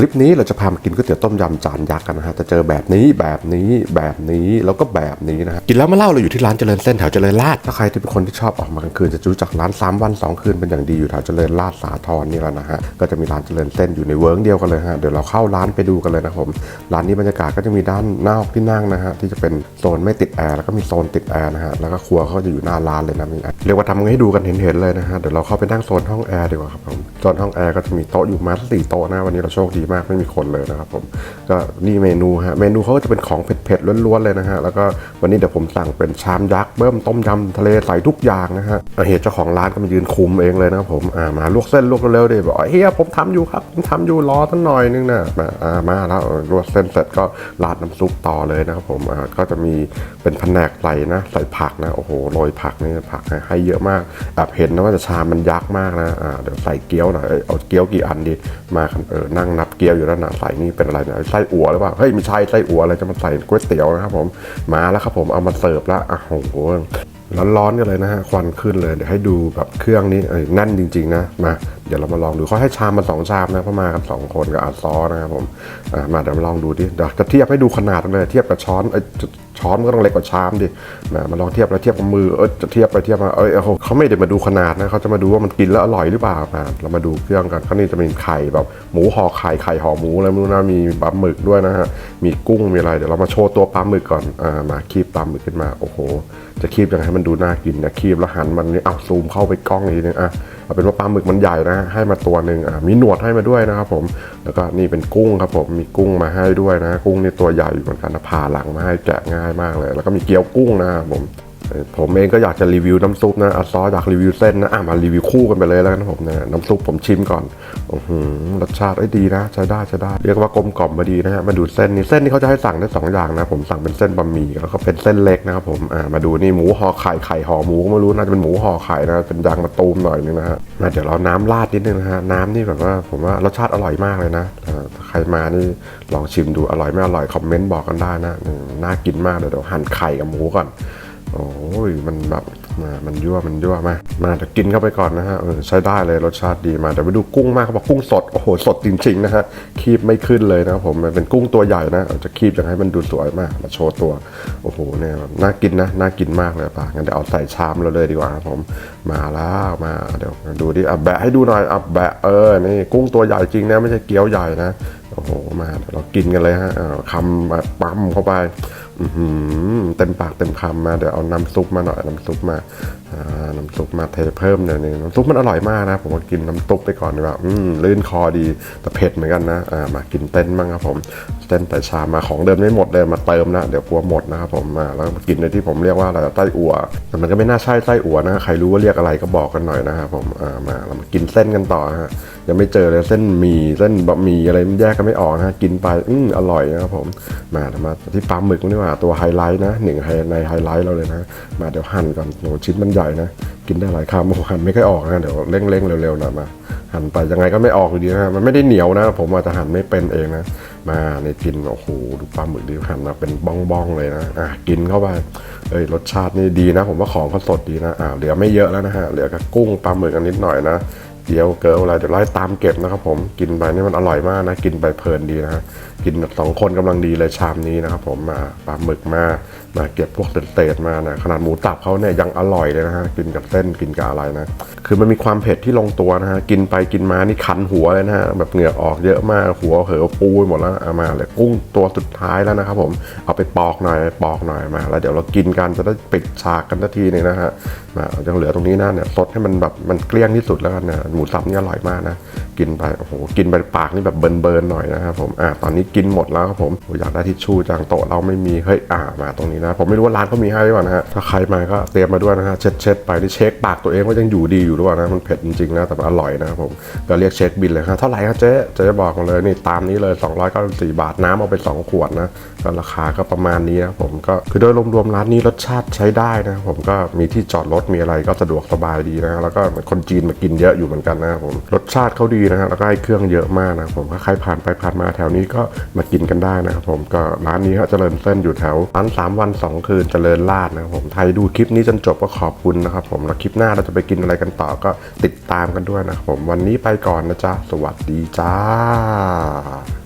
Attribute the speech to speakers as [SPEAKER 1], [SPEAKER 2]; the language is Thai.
[SPEAKER 1] คลิปนี้เราจะพามากินก๋วยเตี๋ยวต้มยำจานยักษ์กันนะฮะจะเจอแบบนี้แบบนี้แบบนี้แล้วก็แบบนี้นะฮะกินแล้วมาเล่าเราอยู่ที่ร้านเจริญเส้นแถวเจริญราษฎร์ถ้าใครที่เป็นคนที่ชอบออกมากลางคืนจะรู้จักร้าน3วัน 2 คืนเป็นอย่างดีอยู่แถวเจริญราษฎร์สาทรนี่แหละนะฮะก็จะมีร้านเจริญเส้นอยู่ในเวิร์กเดียวกันเลยฮะเดี๋ยวเราเข้าร้านไปดูกันเลยนะครับผมร้านนี้บรรยากาศก็จะมีด้านนอกที่นั่งนะฮะที่จะเป็นโซนไม่ติดแอร์แล้วก็มีโซนติดแอร์นะฮะแล้วก็ครัวเขาจะอยู่หน้าร้านเลยนะมีเรียกว่าทำให้ดูกันเห็นๆเลยนะฮะเดี๋ยวเราเข้าไปนั่งโซนห้องแอร์ดีกว่าครับผมโซนห้องแอร์ก็จะมีโต๊ะอยู่มาสี่โต๊ะนะวันนี้เราโชคดีมากไม่มีคนเลยนะครับผมก็นี่เมนูฮะเมนูเขาก็จะเป็นของเผ็ดๆล้วนๆเลยนะฮะแล้วก็วันนี้เดี๋ยวผมสั่งเป็นชามยักษ์เบิ้มต้มยำทะเลใส่ทุกอย่างนะฮะเหตุเจ้าของร้านก็มายืนคุมเองเลยนะครับผมอ่ามาลวกเส้นลวกเร็วๆดิบอกเฮียผมทำอยู่ครับผมทำอยู่รอตั้งหน่อยนึงนะมาอ่ามาแล้วลวกเส้นเสร็จก็ราดน้ำซุปต่อเลยนะครับผมอ่าก็จะมีเป็นแผนกใส่นะใส่ผักนะโอ้โหโรยผักนี่ผักให้เยอะมากแอบเห็นนะว่าจะชามมันยักษ์มากนะอ่าเดี๋ยวใส่เกี๊ยวหน่อยเอาเกี๊ยวกี่อันดีมาเออนั่งนับเกี๊ยวอยู่แล้วนะใส่นี่เป็นอะไรเนี่ยไส้อั่วหรือเปล่าเฮ้ยไม่ใช่ไส้อั่วอะไรจะมาใส่ก๋วยเตี๋ยวนะครับผมมาแล้วครับผมเอามาเสิร์ฟแล้วอะโอ้โหร้อนๆกันเลยนะฮะควันขึ้นเลยเดี๋ยวให้ดูแบบเครื่องนี้แน่นจริงๆนะมาเดี๋ยวเรามาลองดูเขาให้ชามมาสองชามนะเพราะมากันสองคนกับอาซอนะครับผมมาเดี๋ยวมาลองดูดิเดี๋ยวจะเทียบให้ดูขนาดเลยเทียบกับช้อนเอ้ ช้อนมันก็ต้องเล็กกว่าชามดิมามาลองเทียบแล้วเทียบกับมือเออจะเทียบไปเทียบมาเอ้ยโอ้โหเขาไม่ได้มาดูขนาดนะเขาจะมาดูว่ามันกินแล้วอร่อยหรือเปล่ามาเรามาดูเครื่องกันข้างนี้จะมีไข่แบบหมูห่อไข่ไข่ห่อหมูอะไรไม่รู้นะมีปลาหมึกด้วยนะฮะมีกุ้งมีอะไรเดี๋ยวเรามาโชว์ตัวปลาหมึกก่อนอ่ามาคีบปลาหมึกขึ้นมาโอ้โห จะคีบยังไงให้มันดูน่ากินนะคีบแล้วหันมันนี่เอาซูมเข้าไปกล้องนี้นึงอะ เอาเป็นว่าปลาหมึกมันใหญ่นะให้มาตัวหนึ่งมีหนวดให้มาด้วยนะครับผมแล้วก็นี่เป็นกุ้งครับผมมีกุ้งมาให้ด้วยนะ กุ้งนี่ตัวใหญ่อยู่เหมือนกันนะผ่าหลังมาให้แกะง่ายมากเลย แล้วก็มีเกี๊ยวกุ้งนะครับผม ผมเองก็อยากจะรีวิวน้ำซุปนะอาซออยากรีวิวเส้นนะอะมารีวิวคู่กันไปเลยแล้วกันนะผมนะน้ำซุปผมชิมก่อนโอ้โหรสชาติไอ้ดีนะใช้ได้ใช้ได้ เรียกว่ากลมกล่อมมาดีนะฮะมาดูเส้นนี่เส้นนี่เขาจะให้สั่งได้สองอย่างนะผมสั่งเป็นเส้นบะหมี่แล้วก็เป็นเส้นเล็กนะครับผมอ่ามาดูนี่หมูห่อไข่ไข่ห่อหมูก็ไม่รู้น่าจะเป็นหมูห่อไข่นะเป็นยางมะตูมหน่อยนึงนะฮะมาเดี๋ยวเราน้ำราดนิดนึงนะฮะน้ำนี่แบบว่าผมว่ารสชาติอร่อยมากเลยนะใครมานี่ลองชิมดูอร่อยไม่อร่อยคอมเมนต์บอกกันได้นะน่ากินมากเดี๋ยวหั่นไข่กับหมูก่อน โอ้ยมันแบบมามันยั่วมันยั่วมามาเดี๋ยวกินเข้าไปก่อนนะฮะเออใช้ได้เลยรสชาติดีมาเดี๋ยวไปดูกุ้งมากเขาบอกกุ้งสดโอ้โหสดจริงๆนะฮะคีบไม่ขึ้นเลยนะครับผมมันเป็นกุ้งตัวใหญ่นะจะคีบยังให้มันดูสวยมากมาโชว์ตัวโอ้โหเนี่ยน่ากินนะน่ากินมากเลยป่ะงั้นเดี๋ยวเอาใส่ชามเราเลยดีกว่าครับผมมาแล้วมาเดี๋ยวดูดิอะแบะให้ดูหน่อยอะแบะเออนี่กุ้งตัวใหญ่จริงนะไม่ใช่เกี๊ยวใหญ่นะโอ้โหมาเดี๋ยวเรากินกันเลยฮะคำปั๊มเข้าไป เต็มปากเต็มคำมาเดี๋ยวเอาน้ำซุปมาหน่อยน้ำซุปมาน้ำซุปมาเทเพิ่มหน่อยนึงน้ำซุปมันอร่อยมากนะ ผมก็กินน้ำซุปไปก่อนดีกว่าอืมลื่นคอดีแต่เผ็ดเหมือนกันนะอ่ามากินเต้นบ้างครับผมเต้นแต่ชามมาของเดิมไม่หมดเลยมาเติมนะเดี๋ยวกลัวหมดนะครับผมมาแล้วกินในที่ผมเรียกว่าอะไรไส้อั่วแต่มันก็ไม่น่าใช่ไส้อั่วนะใครรู้ว่าเรียกอะไรก็บอกกันหน่อยนะครับผมอ่ามาเรามากินเส้นกันต่อฮะยังไม่เจอเลยเส้นหมี่เส้นบะหมี่อะไรมันแยกกันไม่ออกนะฮะกินไปอืมอร่อยนะครับผมมาเดี๋ยวมาที่ปลาหมึกนี่ว่าตัวไฮไลท์นะหนึ่งในไฮไลท์เราเลยนะ มาเดี๋ยวหั่นก่อนโหชิ้นมันใหญ่นะ กินได้หลายคำโอ้โหหั่นไม่ค่อยออกนะเดี๋ยวเร่งๆเร็วๆหน่อยมาหั่นไปยังไงก็ไม่ออกอยู่ดีนะมันไม่ได้เหนียวนะ ผมอาจจะหั่นไม่เป็นเองนะ มาในกินโอ้โหดูปลาหมึกดีหั่นมาเป็นบ้องๆเลยนะอะกินเข้าไปเอ้ยรสชาตินี่ดีนะ ผมว่าของเขาสดดีนะอ่าเหลือไม่เยอะแล้วนะฮะเหลือกับกุ้งปลาหมึกกันนิดหน่อยนะ เดี๋ยวเกิร์ลอะไรเดี๋ยวไล่ตามเก็บนะครับผมกินไปนี่มันอร่อยมากนะกินไปเพลินดีนะฮะกินสองคนกำลังดีเลยชามนี้นะครับผมมาปลาหมึกมามาเก็บพวกเศษๆมานะขนาดหมูตับเขาเนี่ยยังอร่อยเลยนะฮะกินกับเส้นกินกับอะไรนะคือมันมีความเผ็ดที่ลงตัวนะฮะกินไปกินมานี่คันหัวเลยนะฮะแบบเหงื่อออกเยอะมากหัวเหอปูหมดแล้วเอามาเลยกุ้งตัวสุดท้ายแล้วนะครับผมเอาไปปอกหน่อยปอกหน่อยมา แล้วเดี๋ยวเรากินกันจะได้ปิดฉากกันทันทีนึงนะฮะมายังเหลือตรงนี้นะเนี่ยสดให้มันแบบมันเกลี้ยงที่สุดแล้วกันนะมูสับนี่อร่อยมากนะ กินไปโอ้โหกินไปปากนี่แบบเบิร์นเบิร์นๆหน่อยนะครับผมอ่าตอนนี้กินหมดแล้วครับผมอยากได้ทิชชู่จังโต๊ะเราไม่มีเฮ้ยอ่ามาตรงนี้นะ ผมไม่รู้ว่าร้านเขามีให้หรือเปล่านะฮะถ้าใครมาก็เตรียมมาด้วยนะฮะเช็ดเช็ดๆไปที่เช็คปากตัวเองว่ายังอยู่ดีอยู่หรือเปล่านะมันเผ็ดจริงๆนะแต่อร่อยนะครับผมก็เรียกเช็คบินเลยครับเท่าไหร่ครับเจ๊เจ๊บอกมาเลยนี่ตามนี้เลย 294 บาทน้ำเอาไป 2 ขวดนะก็ราคาก็ประมาณนี้นะผมก็คือโดยรวมๆร้านนี้รสชาติใช้ได้นะผมก็มีที่จอดรถมีอะไรก็สะดวกสบายดีนะแล้วก็คนจีนมากินเยอะอยู่เหมือนกันนะครับผมรสชาติเขาดีนะฮะแล้วก็ให้เครื่องเยอะมากนะครับผมถ้าใครผ่านไปผ่านมาแถวนี้ก็มากินกันได้นะครับผมก็ร้านนี้ฮะเจริญเส้นอยู่แถวร้านสามวันสองคืนเจริญลาดนะครับผมใครดูคลิปนี้จนจบก็ขอบคุณนะครับผมแล้วคลิปหน้าเราจะไปกินอะไรกันต่อก็ติดตามกันด้วยนะครับผมวันนี้ไปก่อนนะจ๊ะสวัสดีจ้า